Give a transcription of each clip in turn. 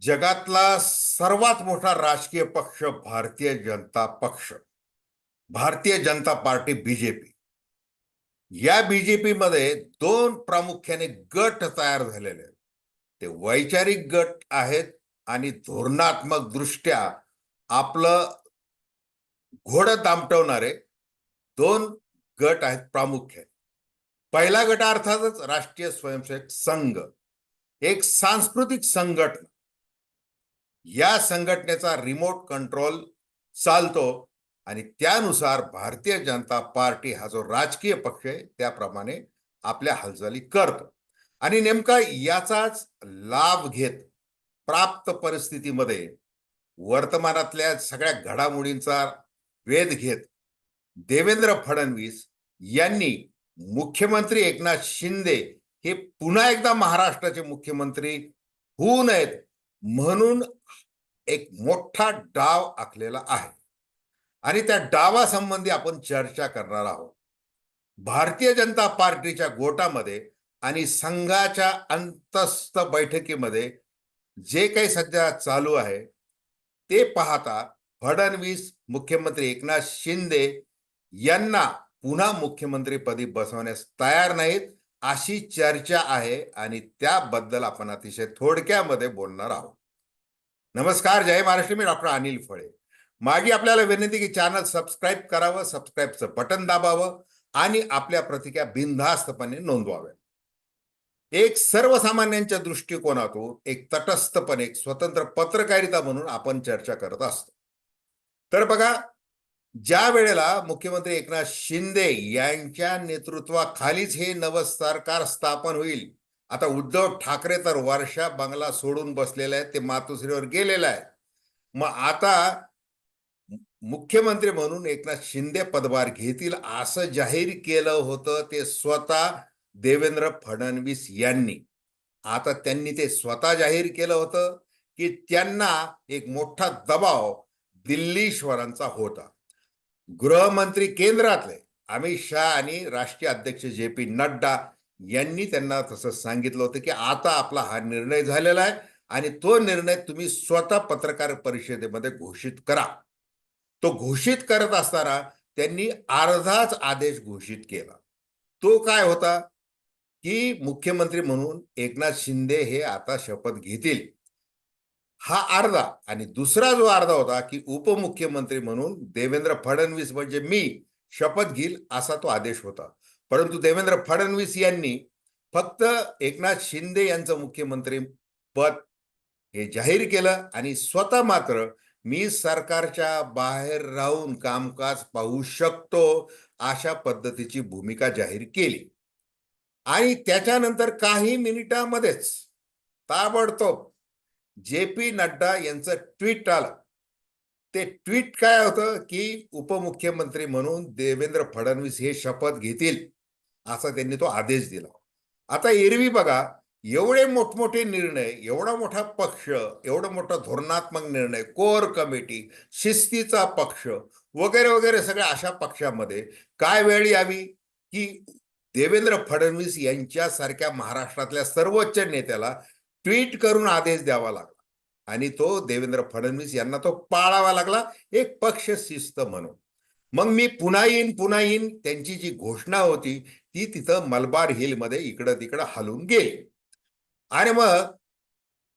जगातला सर्वात मोठा राजकीय पक्ष भारतीय जनता पक्ष भारतीय जनता पार्टी बीजेपी. या बीजेपी मध्ये दोन प्रामुख्याने गट तयार झालेले आहेत. ते वैचारिक गट आहेत आणि धोरणात्मक दृष्ट्या आपलं घोडं दामटवणारे दोन गट आहेत प्रामुख्याने. पहिला गट अर्थातच राष्ट्रीय स्वयंसेवक संघ एक सांस्कृतिक संघटना. या संघटनेचा रिमोट कंट्रोल चालतो आणि त्यानुसार भारतीय जनता पार्टी हा जो राजकीय पक्ष आहे त्याप्रमाणे आपल्या हालचाली करतो. आणि नेमका याचाच लाभ घेत प्राप्त परिस्थितीमध्ये वर्तमानातल्या सगळ्या घडामोडींचा वेध घेत देवेंद्र फडणवीस यांनी मुख्यमंत्री एकनाथ शिंदे हे पुन्हा एकदा महाराष्ट्राचे मुख्यमंत्री होऊ नयेत म्हणून एक मोठा डाव आखलेला आहे. आणि त्या डावासंबंधी आपण चर्चा करणार आहोत. भारतीय जनता पार्टीच्या गोटामध्ये आणि संघाच्या अंतस्थ बैठकीमध्ये जे काही सध्या चालू आहे ते पाहता फडणवीस मुख्यमंत्री एकनाथ शिंदे यांना पुन्हा मुख्यमंत्रीपदी बसवण्यास तयार नाहीत अशी चर्चा आहे आणि त्याबद्दल आपण अतिशय थोडक्यामध्ये बोलणार आहोत. नमस्कार जय महाराष्ट्र. मी डॉक्टर अनिल फळे. माझी आपल्याला विनंती की चॅनल सबस्क्राईब करावं सबस्क्राईबचं बटन दाबावं आणि आपल्या प्रतिक्रिया बिनधास्तपणे नोंदवाव्या एक सर्वसामान्यांच्या दृष्टिकोनातून एक तटस्थपणे एक स्वतंत्र पत्रकारिता म्हणून आपण चर्चा करत असतो. तर बघा ज्या वेळेला मुख्यमंत्री एकनाथ शिंदे यांच्या नेतृत्वाखालीच हे नवं सरकार स्थापन होईल आता उद्धव ठाकरे तर वर्षा बंगला सोडून बसलेले आहेत ते मातोश्रीवर गेलेले आहे मग आता मुख्यमंत्री म्हणून एकनाथ शिंदे पदभार घेतील असं जाहीर केलं होतं ते स्वतः देवेंद्र फडणवीस यांनी. आता त्यांनी ते स्वतः जाहीर केलं होतं की त्यांना एक मोठा दबाव दिल्लीश्वरांचा होता. गृहमंत्री केंद्रातले अमित शहा आणि राष्ट्रीय अध्यक्ष जे पी नड्डा यांनी त्यांना तसं सांगितलं होतं की आता आपला हा निर्णय झालेला आहे आणि तो निर्णय तुम्ही स्वतः पत्रकार परिषदेमध्ये घोषित करा. तो घोषित करत असताना त्यांनी अर्धाच आदेश घोषित केला. तो काय होता? की मुख्यमंत्री म्हणून एकनाथ शिंदे हे आता शपथ घेतील. हा अर्धा आणि दुसरा जो अर्धा होता की उपमुख्यमंत्री म्हणून देवेंद्र फडणवीस म्हणजे मी शपथ घेईल असा तो आदेश होता. परंतु देवेंद्र फडणवीस यांनी फक्त एकनाथ शिंदे यांचं मुख्यमंत्री पद हे जाहीर केलं आणि स्वतः मात्र मी सरकारच्या बाहेर राहून कामकाज पाहू शकतो अशा पद्धतीची भूमिका जाहीर केली. आणि त्याच्यानंतर काही मिनिटामध्येच ताबडतोब जे पी नड्डा यांचं ट्विट आलं. ते ट्विट काय होतं की उपमुख्यमंत्री म्हणून देवेंद्र फडणवीस हे शपथ घेतील. असा त्यांनी तो आदेश दिला. आता एरवी बघा एवढे मोठमोठे निर्णय एवढा मोठा पक्ष एवढा मोठा धोरणात्मक निर्णय कोर कमिटी शिस्तीचा पक्ष वगैरे वगैरे सगळ्या अशा पक्षामध्ये काय वेळ यावी? की देवेंद्र फडणवीस यांच्यासारख्या महाराष्ट्रातल्या सर्वोच्च नेत्याला ट्विट करून आदेश द्यावा लागला. आणि तो देवेंद्र फडणवीस यांना तो पाळावा लागला एक पक्ष शिस्त म्हणून. मग मी पुन्हा येईन पुन्हा येईन त्यांची जी घोषणा होती ती तिथं मलबार हिलमध्ये इकडं तिकडं हलून गेली. आणि मग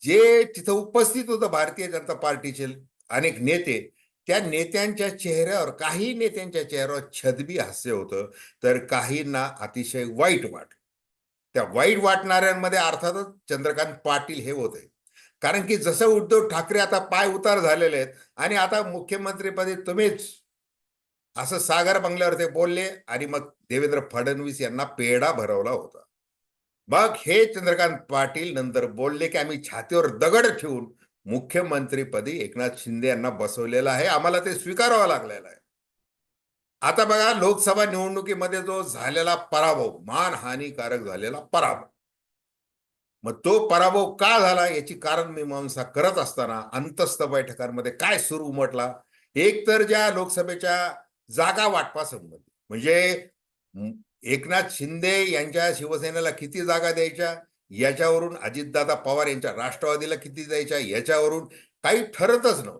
जे तिथं उपस्थित होतं भारतीय जनता पार्टीचे अनेक नेते त्या नेत्यांच्या चेहऱ्यावर काही नेत्यांच्या चेहऱ्यावर छदबी हास्य होतं तर काहींना अतिशय वाईट वाट त्या वाईट वाटणाऱ्यांमध्ये अर्थातच चंद्रकांत पाटील हे होते. कारण की जसं उद्धव ठाकरे आता पाय उतार झालेले आहेत आणि आता मुख्यमंत्रीपदी तुम्हीच असं सागर बंगल्यावर ते बोलले आणि मग देवेंद्र फडणवीस यांना पेढा भरवला होता. मग हे चंद्रकांत पाटील नंतर बोलले की आम्ही छातीवर दगड ठेवून मुख्यमंत्रीपदी एकनाथ शिंदे यांना बसवलेलं आहे. आम्हाला ते स्वीकारावं लागलेलं आहे. आता बघा लोकसभा निवडणुकीमध्ये जो झालेला पराभव मानहानिकारक झालेला पराभव. मग तो पराभव का झाला? याची कारण मीमांसा करत असताना अंतस्थ बैठकांमध्ये काय सुरू उमटला? एक तर ज्या लोकसभेच्या जागा वाटपासंबंधी. म्हणजे एकनाथ शिंदे यांच्या शिवसेनेला किती जागा द्यायच्या? याच्यावरून अजितदादा पवार यांच्या राष्ट्रवादीला किती द्यायच्या? याच्यावरून काही ठरतच नव्हतं.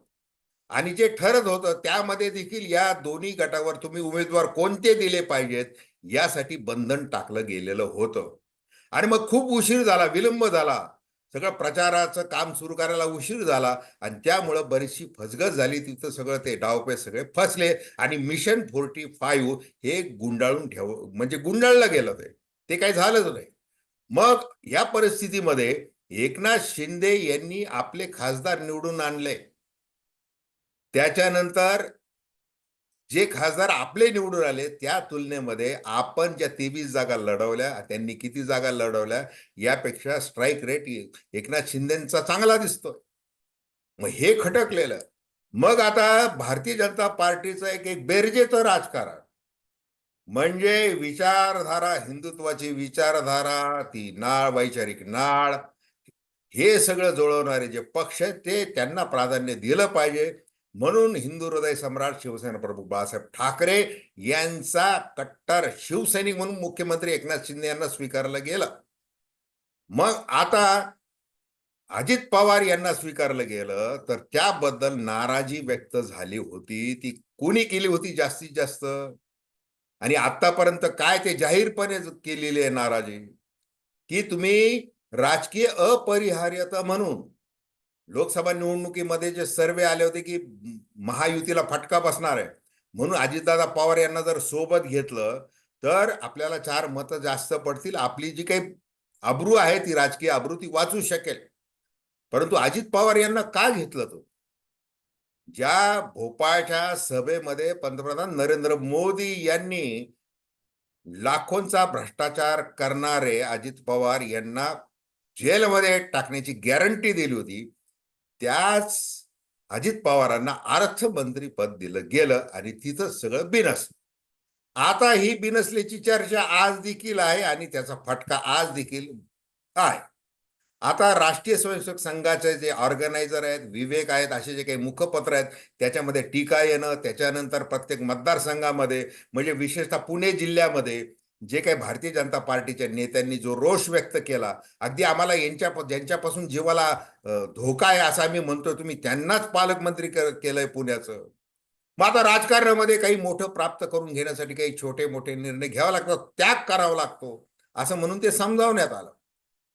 आणि जे ठरत होतं त्यामध्ये देखील या दोन्ही गटावर तुम्ही उमेदवार कोणते दिले पाहिजेत? यासाठी बंधन टाकलं गेलेलं होतं. आणि मग खूप उशीर झाला विलंब झाला. सगळं प्रचाराचं काम सुरू करायला उशीर झाला आणि त्यामुळं बरीचशी फसगत झाली. तिथं सगळं ते डावपे सगळे फसले आणि मिशन फोर्टी फाईव्ह हे गुंडाळून ठेव म्हणजे गुंडाळलं गेलं ते. ते काही झालंच नाही. मग या परिस्थितीमध्ये एकनाथ शिंदे यांनी आपले खासदार निवडून आणले. त्याच्यानंतर जे खासदार आपले निवडून आले त्या तुलनेमध्ये आपण ज्या तेवीस जागा लढवल्या त्यांनी किती जागा लढवल्या यापेक्षा स्ट्राईक रेट एकनाथ शिंदेचा चांगला दिसतोय. मग हे खटकलेलं. मग आता भारतीय जनता पार्टीचं एक एक बेरजेचं राजकारण. म्हणजे विचारधारा हिंदुत्वाची विचारधारा ती नाळ वैचारिक नाळ हे सगळं जुळवणारे जे पक्ष आहेत ते त्यांना प्राधान्य दिलं पाहिजे. म्हणून हिंदू हृदय सम्राट शिवसेना प्रमुख बाळासाहेब ठाकरे यांचा कट्टर शिवसैनिक म्हणून मुख्यमंत्री एकनाथ शिंदे यांना स्वीकारलं गेलं. मग आता अजित पवार यांना स्वीकारलं गेलं तर त्याबद्दल नाराजी व्यक्त झाली होती. ती कोणी केली होती जास्तीत जास्त? आणि आतापर्यंत काय ते जाहीरपणे केलेली आहे नाराजी? की तुम्ही राजकीय अपरिहार्यता म्हणून लोकसभा निवडणुकीमध्ये जे सर्वे आले होते की महायुतीला फटका बसणार आहे. म्हणून अजितदादा पवार यांना जर सोबत घेतलं तर आपल्याला चार मतं जास्त पडतील. आपली जी काही अब्रू आहे ती राजकीय अब्रू ती वाचू शकेल. परंतु अजित पवार यांना का घेतलं तो? ज्या भोपाळच्या सभेमध्ये पंतप्रधान नरेंद्र मोदी यांनी लाखोंचा भ्रष्टाचार करणारे अजित पवार यांना जेलमध्ये टाकण्याची गॅरंटी दिली होती. त्याच अजित पवारांना अर्थमंत्री पद दिलं गेलं आणि तिथं सगळं बिनस. आता ही बिनसल्याची चर्चा आज देखील आहे आणि त्याचा फटका आज देखील आहे. आता राष्ट्रीय स्वयंसेवक संघाचे जे ऑर्गनायझर आहेत विवेक आहेत असे जे काही मुखपत्र आहेत त्याच्यामध्ये टीका येणं त्याच्यानंतर प्रत्येक मतदारसंघामध्ये म्हणजे विशेषतः पुणे जिल्ह्यामध्ये जे काही भारतीय जनता पार्टीच्या नेत्यांनी जो रोष व्यक्त केला अगदी आम्हाला यांच्या ज्यांच्यापासून जीवाला धोका आहे असं आम्ही म्हणतो तुम्ही त्यांनाच पालकमंत्री केलंय पुण्याचं. मग आता राजकारणामध्ये काही मोठं प्राप्त करून घेण्यासाठी काही छोटे मोठे निर्णय घ्यावा लागतात त्याग करावा लागतो असं म्हणून ते समजावण्यात आलं.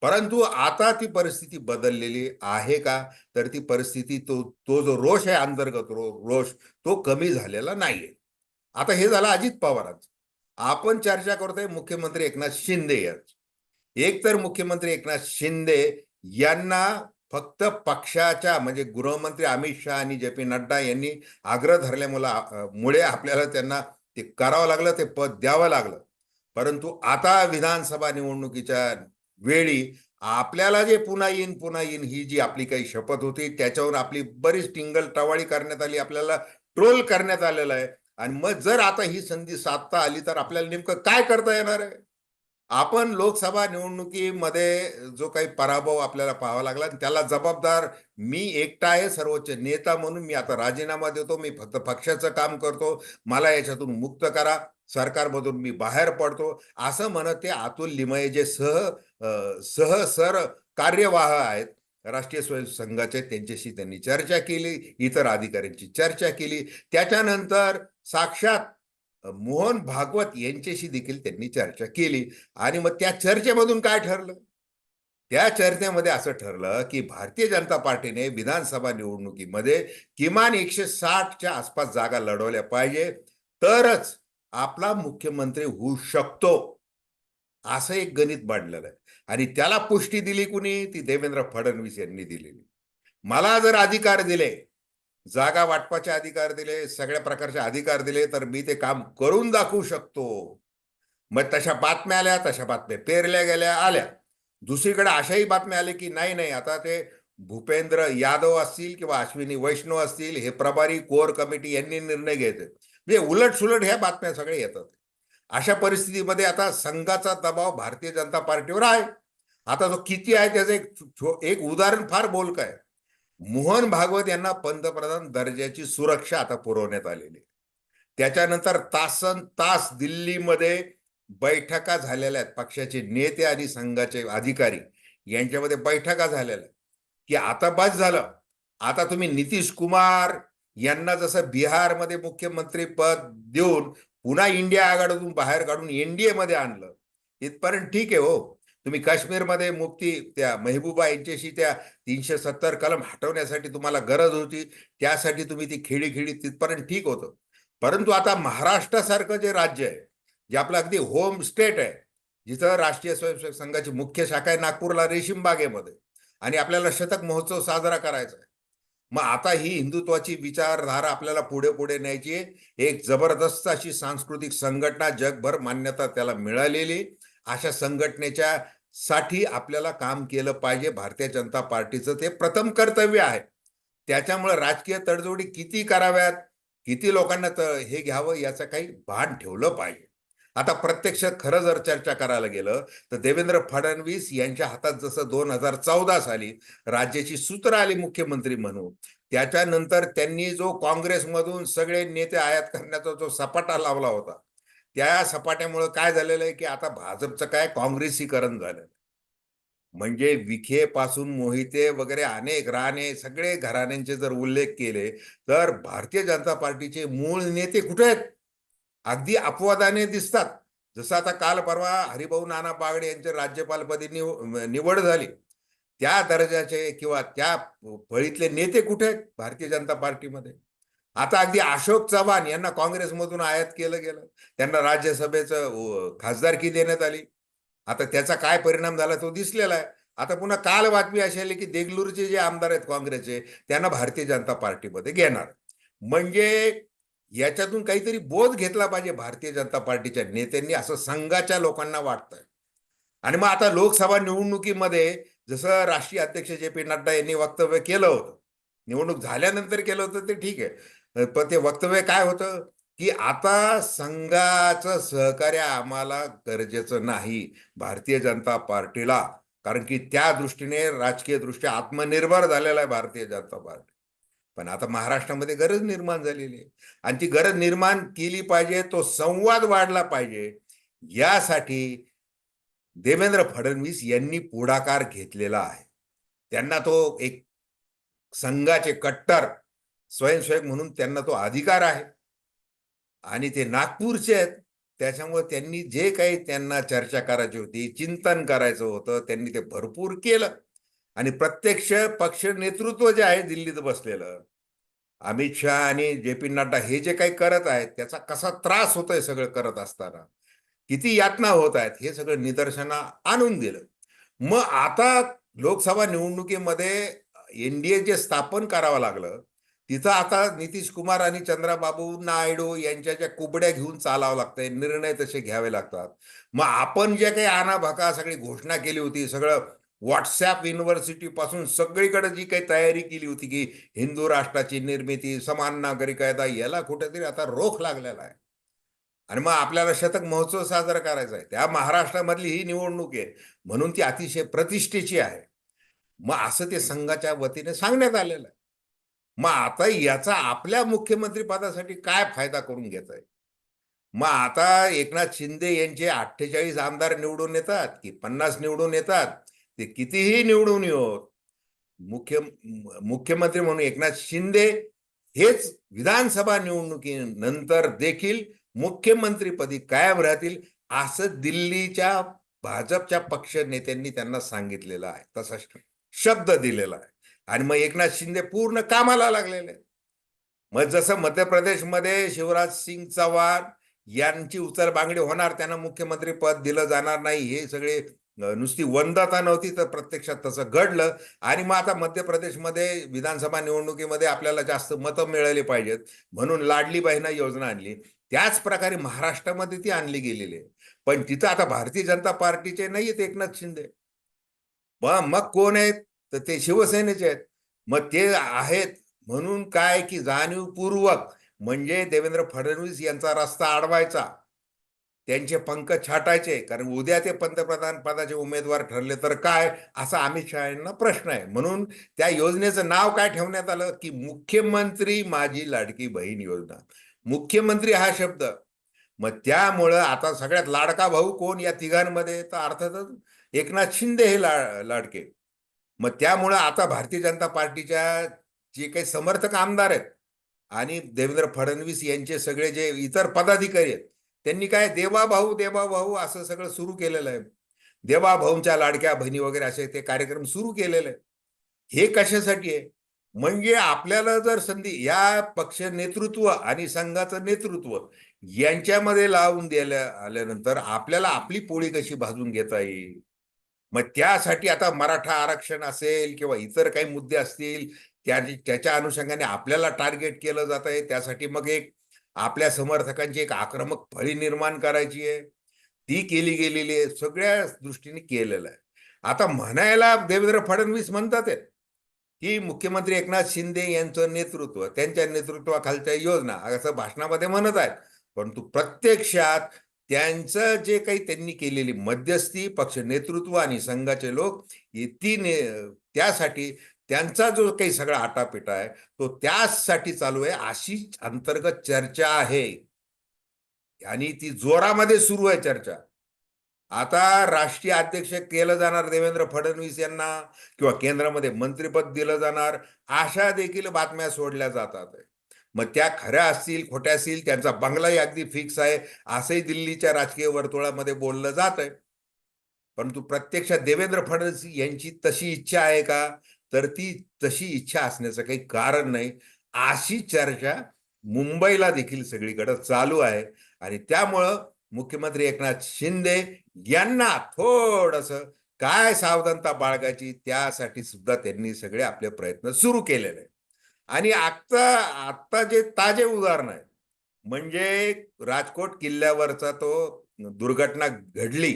परंतु आता ती परिस्थिती बदललेली आहे का? तर ती परिस्थिती तो तो जो रोष आहे अंतर्गत रो रोष तो कमी झालेला नाहीये. आता हे झालं अजित पवारांचं. आपण चर्चा करतोय मुख्यमंत्री एकनाथ शिंदे यांची. एकतर मुख्यमंत्री एकनाथ शिंदे यांना फक्त पक्षाच्या म्हणजे गृहमंत्री अमित शहा आणि जे पी नड्डा यांनी आग्रह धरल्यामुळे मुळे आपल्याला त्यांना ते करावं लागलं ते पद द्यावं लागलं. परंतु आता विधानसभा निवडणुकीच्या वेळी आपल्याला जे पुन्हा येईन पुन्हा येईन ही जी आपली काही शपथ होती त्याच्यावर आपली बरीच टिंगल टवाळी करण्यात आली आपल्याला ट्रोल करण्यात आलेलं आहे. आणि मग जर आता ही संधी साधता आली तर आपल्याला नेमकं काय करता येणार आहे? आपण लोकसभा निवडणुकीमध्ये जो काही पराभव आपल्याला पाहावा लागला त्याला जबाबदार मी एकटा आहे सर्वोच्च नेता म्हणून मी आता राजीनामा देतो मी फक्त पक्षाचं काम करतो मला याच्यातून मुक्त करा सरकारमधून मी बाहेर पडतो असं म्हणत ते अतुल लिमये जे सह सह सर कार्यवाह आहेत राष्ट्रीय स्वयंसेवक संघाचे त्यांच्याशी त्यांनी चर्चा केली इतर अधिकाऱ्यांची चर्चा केली. त्याच्यानंतर साक्षात मोहन भागवत यांच्याशी देखील त्यांनी चर्चा केली. आणि मग त्या चर्चेमधून काय ठरलं? त्या चर्चेमध्ये असं ठरलं की भारतीय जनता पार्टीने विधानसभा निवडणुकीमध्ये किमान एकशे साठच्या आसपास जागा लढवल्या पाहिजे. तरच आपला मुख्यमंत्री होऊ शकतो. असं एक गणित मांडलेलं आहे. आणि त्याला पुष्टी दिली कुणी? ती देवेंद्र फडणवीस यांनी दिलेली. मला जर अधिकार दिले जागा वाटपाचे अधिकार दिले सगळ्या प्रकारचे अधिकार दिले तर मी ते काम करून दाखवू शकतो. मग तशा बातम्या आल्या तशा बातम्या पेरल्या गेल्या आल्या. दुसरीकडे अशाही बातम्या आल्या की नाही नाही. आता ते भूपेंद्र यादव असतील किंवा अश्विनी वैष्णव असतील हे प्रभारी कोर कमिटी यांनी निर्णय घ्यायचे म्हणजे उलट सुलट ह्या बातम्या सगळे येतात. अशा परिस्थितीमध्ये आता संघाचा दबाव भारतीय जनता पार्टीवर आहे. आता तो किती आहे त्याचं एक एक उदाहरण फार बोलक आहे. मोहन भागवत यांना पंतप्रधान दर्जाची सुरक्षा आता पुरवण्यात आलेली त्याच्यानंतर तासन तास दिल्लीमध्ये बैठका झालेल्या आहेत. पक्षाचे नेते आणि संघाचे अधिकारी यांच्यामध्ये बैठका झालेल्या की आता बस झालं. आता तुम्ही नितीश कुमार यांना जसं बिहारमध्ये मुख्यमंत्री पद देऊन पुन्हा इंडिया आघाडीतून बाहेर काढून एनडीए मध्ये आणलं इथपर्यंत ठीक आहे हो. तुम्ही काश्मीरमध्ये मुक्ती त्या मेहबूबा यांच्याशी त्या तीनशे सत्तर कलम हटवण्यासाठी तुम्हाला गरज होती. त्यासाठी तुम्ही ती खेळी खेळी तिथपर्यंत ठीक होतं. परंतु आता महाराष्ट्रासारखं जे राज्य आहे जे आपलं अगदी होम स्टेट आहे जिथं राष्ट्रीय स्वयंसेवक संघाची मुख्य शाखा आहे नागपूरला रेशीम बागेमध्ये आणि आपल्याला शतक महोत्सव साजरा करायचा आहे. मग आता ही हिंदुत्वाची विचारधारा आपल्याला पुढे पुढे न्यायची आहे. एक जबरदस्त अशी सांस्कृतिक संघटना जगभर मान्यता त्याला मिळालेली अशा संघटनेच्या साठी आपल्याला काम केलं पाहिजे. भारतीय जनता पार्टीचं ते प्रथम कर्तव्य आहे. त्याच्यामुळे राजकीय तडजोडी किती कराव्यात? किती लोकांना तर हे घ्यावं याचं काही भान ठेवलं पाहिजे. आता प्रत्यक्ष खरं जर चर्चा करायला गेलं तर देवेंद्र फडणवीस यांच्या हातात जसं दोन हजार चौदा साली राज्याची सूत्र आली मुख्यमंत्री म्हणून त्याच्यानंतर त्यांनी जो काँग्रेसमधून सगळे नेते आयात करण्याचा जो सपाटा लावला होता त्या सपाट्यामुळं काय झालेलं आहे की आता भाजपचं काय काँग्रेसीकरण झालं. म्हणजे विखे पासून मोहिते वगैरे अनेक राणे सगळे घराण्यांचे जर उल्लेख केले तर भारतीय जनता पार्टीचे मूळ नेते कुठे आहेत? अगदी अपवादाने दिसतात. जसं आता काल परवा हरिभाऊ नाना बागडे यांच्या राज्यपालपदी निव निवड झाली. त्या दर्जाचे किंवा त्या फळीतले नेते कुठे आहेत भारतीय जनता पार्टीमध्ये? आता अगदी अशोक चव्हाण यांना काँग्रेसमधून आयात केलं गेलं. त्यांना राज्यसभेचं खासदारकी देण्यात आली. आता त्याचा काय परिणाम झाला तो दिसलेला आहे. आता पुन्हा काल बातमी अशी आली की देगलूरचे जे आमदार आहेत काँग्रेसचे त्यांना भारतीय जनता पार्टीमध्ये घेणार. म्हणजे याच्यातून काहीतरी बोध घेतला पाहिजे भारतीय जनता पार्टीच्या नेत्यांनी असं संघाच्या लोकांना वाटतंय. आणि मग आता लोकसभा निवडणुकीमध्ये जसं राष्ट्रीय अध्यक्ष जे पी नड्डा यांनी वक्तव्य केलं होतं निवडणूक झाल्यानंतर केलं होतं ते ठीक आहे. पण ते वक्तव्य काय होतं? की आता संघाचं सहकार्य आम्हाला गरजेचं नाही भारतीय जनता पार्टीला. कारण की त्या दृष्टीने राजकीय दृष्ट्या आत्मनिर्भर झालेला आहे भारतीय जनता पार्टी. पण आता महाराष्ट्रामध्ये गरज निर्माण झालेली आहे. आणि ती गरज निर्माण केली पाहिजे तो संवाद वाढला पाहिजे. यासाठी देवेंद्र फडणवीस यांनी पुढाकार घेतलेला आहे. त्यांना तो एक संघाचे कट्टर स्वयंसेवक म्हणून त्यांना तो अधिकार आहे. आणि ते नागपूरचे आहेत. त्याच्यामुळे त्यांनी जे काही त्यांना चर्चा करायची होती चिंतन करायचं होतं त्यांनी ते भरपूर केलं. आणि प्रत्यक्ष पक्ष नेतृत्व जे आहे दिल्लीत बसलेलं अमित शहा आणि जे पी नड्डा हे जे काही करत आहेत त्याचा कसा त्रास होतोय सगळं करत असताना किती यातना होत आहेत हे सगळं निदर्शना आणून दिलं. मग आता लोकसभा निवडणुकीमध्ये एनडीए जे स्थापन करावं लागलं तिथं आता नितीश कुमार आणि चंद्राबाबू नायडू यांच्या ज्या कुबड्या घेऊन चालावं लागतंय निर्णय तसे घ्यावे लागतात. मग आपण जे काही आनाभाका सगळी घोषणा केली होती सगळं व्हॉट्सॲप युनिव्हर्सिटी पासून सगळीकडे जी काही तयारी केली होती की हिंदू राष्ट्राची निर्मिती समान नागरी कायदा याला कुठेतरी आता रोख लागलेला आहे. आणि मग आपल्याला शतक महोत्सव साजरा करायचा आहे. त्या महाराष्ट्रामधली ही निवडणूक आहे. म्हणून ती अतिशय प्रतिष्ठेची आहे. मग असं ते संघाच्या वतीने सांगण्यात आलेलं आहे. मग आता याचा आपल्या मुख्यमंत्री पदासाठी काय फायदा करून घेत आहे मग आता एकनाथ शिंदे यांचे अठ्ठेचाळीस आमदार निवडून येतात की पन्नास निवडून येतात ते कितीही निवडून येत मुख्य मुख्यमंत्री म्हणून एकनाथ शिंदे हेच विधानसभा निवडणुकीनंतर देखील मुख्यमंत्रीपदी कायम राहतील असं दिल्लीच्या भाजपच्या पक्ष नेत्यांनी त्यांना सांगितलेलं आहे. तसा शब्द दिलेला आहे. आणि मग एकनाथ शिंदे पूर्ण कामाला लागलेले. मग जसं मध्य प्रदेशमध्ये शिवराज सिंग चव्हाण यांची उचल बांगडी होणार त्यांना मुख्यमंत्री पद दिलं जाणार नाही हे सगळे नुसती वंदता नव्हती तर प्रत्यक्षात तसं घडलं. आणि मग आता मध्य प्रदेशमध्ये विधानसभा निवडणुकीमध्ये आपल्याला जास्त मतं मिळाली पाहिजेत म्हणून लाडली बहिणा योजना आणली. त्याच प्रकारे महाराष्ट्रामध्ये ती आणली गेलेली. आहे पण तिथं आता भारतीय जनता पार्टीचे नाही आहेत एकनाथ शिंदे. मग कोण आहेत? तर ते शिवसेनेचे आहेत. मग ते आहेत म्हणून काय की जाणीवपूर्वक म्हणजे देवेंद्र फडणवीस यांचा रस्ता अडवायचा. त्यांचे पंख छाटायचे कारण उद्या ते पंतप्रधान पदाचे उमेदवार ठरले तर काय? असा अमित शहा यांना प्रश्न आहे. म्हणून त्या योजनेचं नाव काय ठेवण्यात आलं? की मुख्यमंत्री माझी लाडकी बहीण योजना. मुख्यमंत्री हा शब्द. मग त्यामुळं आता सगळ्यात लाडका भाऊ कोण या तिघांमध्ये? तर अर्थातच एकनाथ शिंदे हे ला लाडके. मग त्यामुळं आता भारतीय जनता पार्टीच्या जे काही समर्थक आमदार आहेत आणि देवेंद्र फडणवीस यांचे सगळे जे इतर पदाधिकारी आहेत त्यांनी काय देवा भाऊ देवा भाऊ असं सगळं सुरू केलेलं आहे. देवा भाऊंच्या लाडक्या बहिणी वगैरे असे ते कार्यक्रम सुरू केलेले हे कशासाठी आहे? म्हणजे आपल्याला जर संधी या पक्ष नेतृत्व आणि संघाचं नेतृत्व यांच्यामध्ये लावून द्यायला आल्यानंतर आपल्याला आपली पोळी कशी भाजून घेता येईल? मग त्यासाठी आता मराठा आरक्षण असेल किंवा इतर काही मुद्दे असतील त्या त्याच्या अनुषंगाने आपल्याला टार्गेट केलं जात आहे. त्यासाठी मग एक आपल्या समर्थकांची एक आक्रमक फळी निर्माण करायची आहे. ती केली गेलेली आहे. सगळ्या दृष्टीने केलेलं आहे. आता म्हणायला देवेंद्र फडणवीस म्हणतात आहेत की मुख्यमंत्री एकनाथ शिंदे यांचं नेतृत्व त्यांच्या नेतृत्वाखालच्या योजना असं भाषणामध्ये म्हणत आहेत. परंतु प्रत्यक्षात त्यांचं जे काही त्यांनी केलेली मध्यस्थी पक्ष नेतृत्व आणि संघाचे लोक ती ने त्यासाठी त्यांचा जो काही सगळा आटापिटा आहे तो त्याचसाठी चालू आहे. अशी अंतर्गत चर्चा आहे. आणि ती जोरामध्ये सुरू आहे चर्चा. आता राष्ट्रीय अध्यक्ष केलं जाणार देवेंद्र फडणवीस यांना किंवा केंद्रामध्ये मंत्रिपद दिलं जाणार अशा देखील बातम्या सोडल्या जातात. मग त्या खऱ्या असतील खोट्या असतील त्यांचा बंगलाही अगदी फिक्स आहे. असंही दिल्लीच्या राजकीय वर्तुळामध्ये बोललं जात आहे परंतु प्रत्यक्षात देवेंद्र फडणवीस यांची तशी इच्छा आहे का? तर ती तशी इच्छा असण्याचं काही कारण नाही. अशी चर्चा मुंबईला देखील सगळीकडे चालू आहे. आणि त्यामुळं मुख्यमंत्री एकनाथ शिंदे यांना थोडस काय सावधानता बाळगायची त्यासाठी सुद्धा त्यांनी सगळे आपले प्रयत्न सुरू केलेले आहेत. आणि आत्ता आत्ता जे ताजे उदाहरण आहे म्हणजे राजकोट किल्ल्यावरचा तो दुर्घटना घडली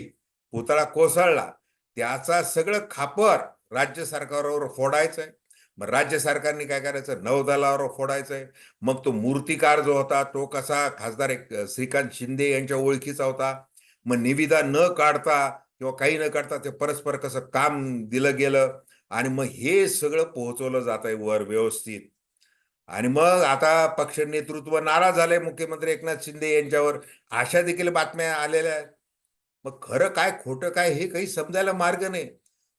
पुतळा कोसळला त्याचा सगळं खापर राज्य सरकारवर फोडायचंय. मग राज्य सरकारने काय करायचं? नौदलावर फोडायचंय. मग तो मूर्तिकार जो होता तो कसा खासदार एक श्रीकांत शिंदे यांच्या ओळखीचा होता. मग निविदा न काढता किंवा काही न काढता ते परस्पर कसं काम दिलं गेलं आणि मग हे सगळं पोहोचवलं जात आहे वर व्यवस्थित. आणि मग आता पक्ष नेतृत्व नाराज झालंय मुख्यमंत्री एकनाथ शिंदे यांच्यावर. अशा देखील बातम्या आलेल्या आहेत. मग खरं काय खोटं काय हे काही समजायला मार्ग नाही.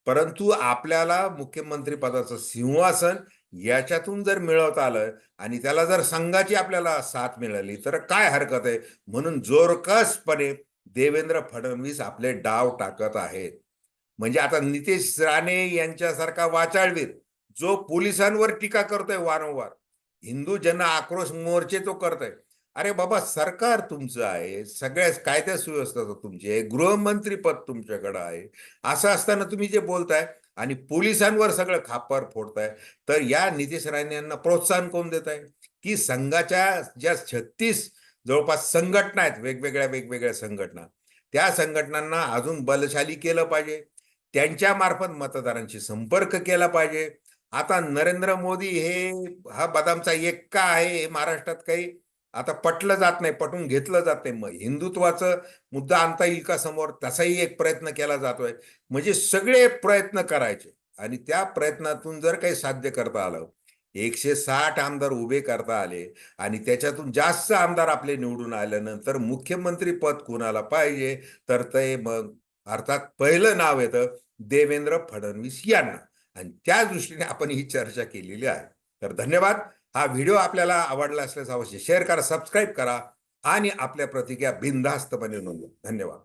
परंतु आपल्याला मुख्यमंत्री पदाचं सिंहासन याच्यातून जर मिळवता आलं आणि त्याला जर संघाची आपल्याला साथ मिळाली तर काय हरकत आहे? म्हणून जोरकसपणे देवेंद्र फडणवीस आपले डाव टाकत आहेत. म्हणजे आता नितेश राणे यांच्यासारखा वाचाळवीर जो पोलिसांवर टीका करतोय वारंवार हिंदू जन आक्रोश मोर्चे तो करतोय. अरे बाबा सरकार तुमचं आहे. सगळ्या कायद्या सुव्यवस्था तुमची आहे. गृहमंत्री पद तुमच्याकडं आहे. असं असताना तुम्ही जे बोलताय आणि पोलिसांवर सगळं खापर फोडताय तर या नितेश राणे यांना प्रोत्साहन कोण देत आहे की संघाच्या ज्या छत्तीस जवळपास संघटना आहेत वेगवेगळ्या वेगवेगळ्या संघटना त्या संघटनांना अजून बलशाली केलं पाहिजे. त्यांच्या मार्फत मतदारांशी संपर्क केला पाहिजे. आता नरेंद्र मोदी हे हा बदामचा एक्का आहे हे महाराष्ट्रात काही आता पटलं जात नाही पटून घेतलं जात नाही. मग हिंदुत्वाचं मुद्दा आणता येईल का समोर तसाही एक प्रयत्न केला जातोय. म्हणजे सगळे प्रयत्न करायचे. आणि त्या प्रयत्नातून जर काही साध्य करता आलं एकशे साठ आमदार उभे करता आले आणि त्याच्यातून जास्त आमदार आपले निवडून आल्यानंतर मुख्यमंत्री पद कोणाला पाहिजे? तर ते मग अर्थात पहिलं नाव येतं देवेंद्र फडणवीस यांना. आणि त्या दृष्टीने आपण ही चर्चा केलेली आहे. तर धन्यवाद. हा व्हिडिओ आपल्याला आवडला असल्यास अवश्य शेअर करा सबस्क्राईब करा आणि आपल्या प्रतिक्रिया बिनधास्तपणे नोंदवा. धन्यवाद.